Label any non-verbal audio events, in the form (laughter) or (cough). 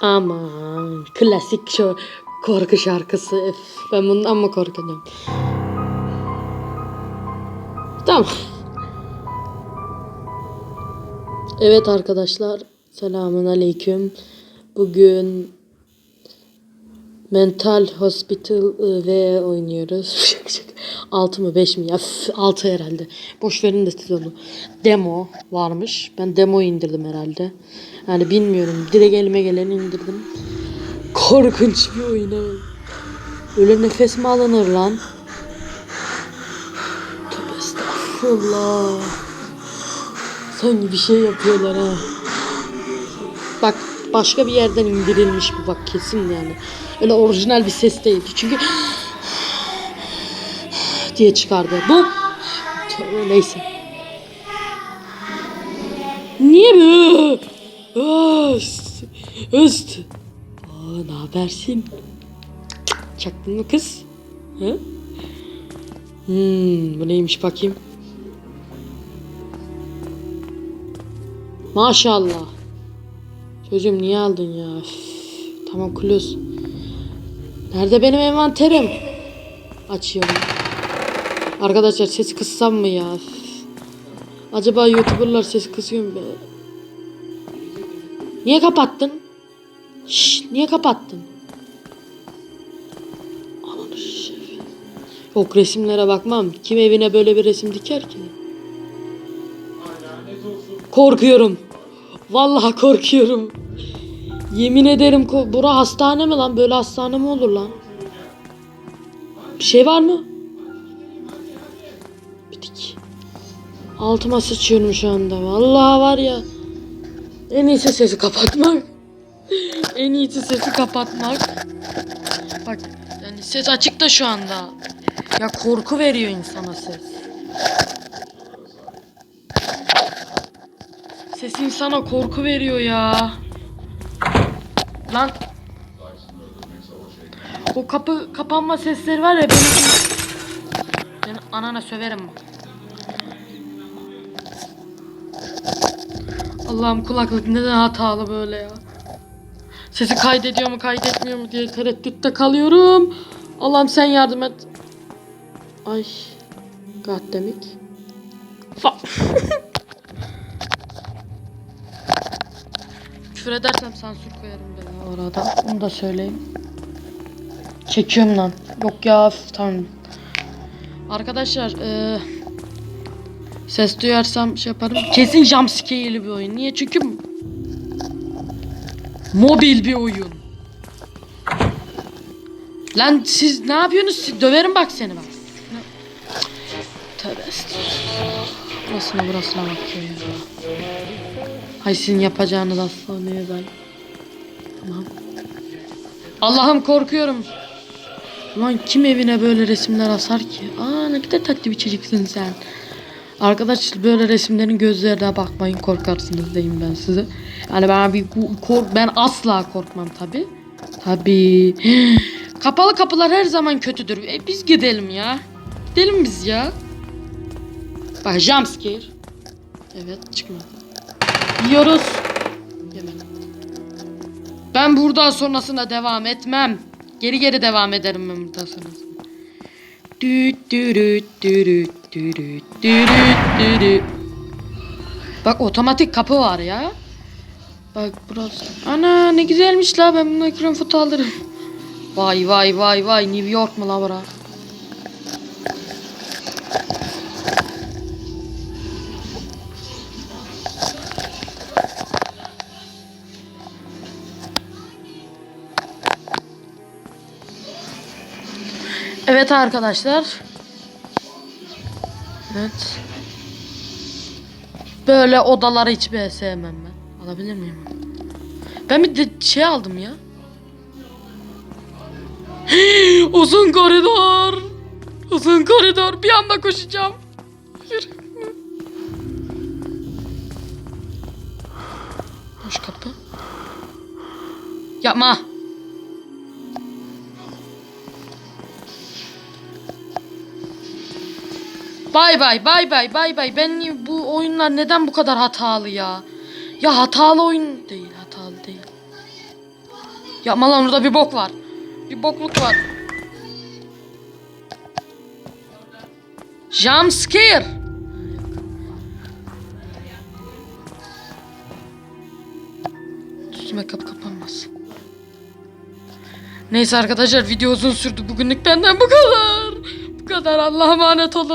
Aman klasik şu korku şarkısı. Ben bundan mı korkacağım? Tamam. Evet arkadaşlar. Selamun aleyküm. Bugün Mental Hospital ve oynuyoruz. (laughs) 6 mı 5 mi ya? 6 herhalde. Boş verin de siz onu. Demo varmış. Ben demo indirdim herhalde. Yani bilmiyorum. Direkt elime geleni indirdim. Korkunç bir oyun. Öyle nefes mi alınır lan? Tövbe estağfurullah. Sanki bir şey yapıyorlar ha. Bak başka bir yerden indirilmiş bu bak kesin yani. Öyle orijinal bir ses değildi. Çünkü diye çıkardı. Bu neyse. Niye bu? Öst. Öst. Aa, ne habersin? Çaktın mı kız? Hı? Hmm, bu neymiş bakayım. Maşallah. Çocuğum niye aldın ya? Üf, tamam kulüz. Nerede benim envanterim? Açıyorum. Arkadaşlar ses kıssam mı ya? Üf. Acaba youtuberlar ses kısıyor mu? Niye kapattın? Şşş, niye kapattın? Ananı şef. Yok resimlere bakmam. Kim evine böyle bir resim diker ki? Korkuyorum. Vallahi korkuyorum. Yemin ederim bura hastane mi lan? Böyle hastane mi olur lan? Bir şey var mı? Bitik. Altıma sıçıyorum şu anda. Vallahi var ya. En iyisi sesi kapatmak. (laughs) en iyisi sesi kapatmak. Bak yani ses açık da şu anda. Ya korku veriyor insana ses. Ses insana korku veriyor ya. Lan. O kapı kapanma sesleri var ya benim. Ben anana söverim bak. Allah'ım kulaklık neden hatalı böyle ya. Sesi kaydediyor mu kaydetmiyor mu diye tereddütte kalıyorum. Allah'ım sen yardım et. Ay. Goddammit. Fa (laughs) Küfür edersem sansür koyarım ben orada. Onu da söyleyeyim. Çekiyorum lan. Yok ya tamam. Arkadaşlar eee ses duyarsam şey yaparım. Kesin jumpscare'li bir oyun. Niye? Çünkü mobil bir oyun. Lan siz ne yapıyorsunuz? Siz döverim bak seni bak. Tövbe estağfurullah. Burasına burasına bakıyor ya. Hay sizin yapacağınız aslanıyor ben. Tamam. Allah'ım korkuyorum. Lan kim evine böyle resimler asar ki? Aa ne kadar tatlı bir çocuksun sen. Arkadaşlar böyle resimlerin gözlerine bakmayın korkarsınız diyeyim ben size. Yani ben bir kork ben asla korkmam tabi. Tabi. (gasps) Kapalı kapılar her zaman kötüdür. E, biz gidelim ya. Gidelim biz ya. Bak jumpscare. Evet çıkma. Yiyoruz. Ben buradan sonrasına devam etmem. Geri geri devam ederim ben buradan sonrasına. Düt dürüt dürüt dürüt. Bak otomatik kapı var ya. Bak burası. Ana ne güzelmiş la ben bunun ekran foto alırım. Vay vay vay vay New York mu la bura? Evet arkadaşlar. Evet. Böyle odaları hiç be- sevmem ben. Alabilir miyim? Ben bir de şey aldım ya. (gasps) Uzun koridor. Uzun koridor. Bir anda koşacağım. Boş kapı. Yapma. Bay bay bay bay bay bay. Ben bu oyunlar neden bu kadar hatalı ya? Ya hatalı oyun değil hatalı değil. Yapma lan orada bir bok var. Bir bokluk var. Jump scare. Üstüme kap kapanmaz. Neyse arkadaşlar video uzun sürdü. Bugünlük benden bu kadar. Bu kadar. Allah'a emanet olun.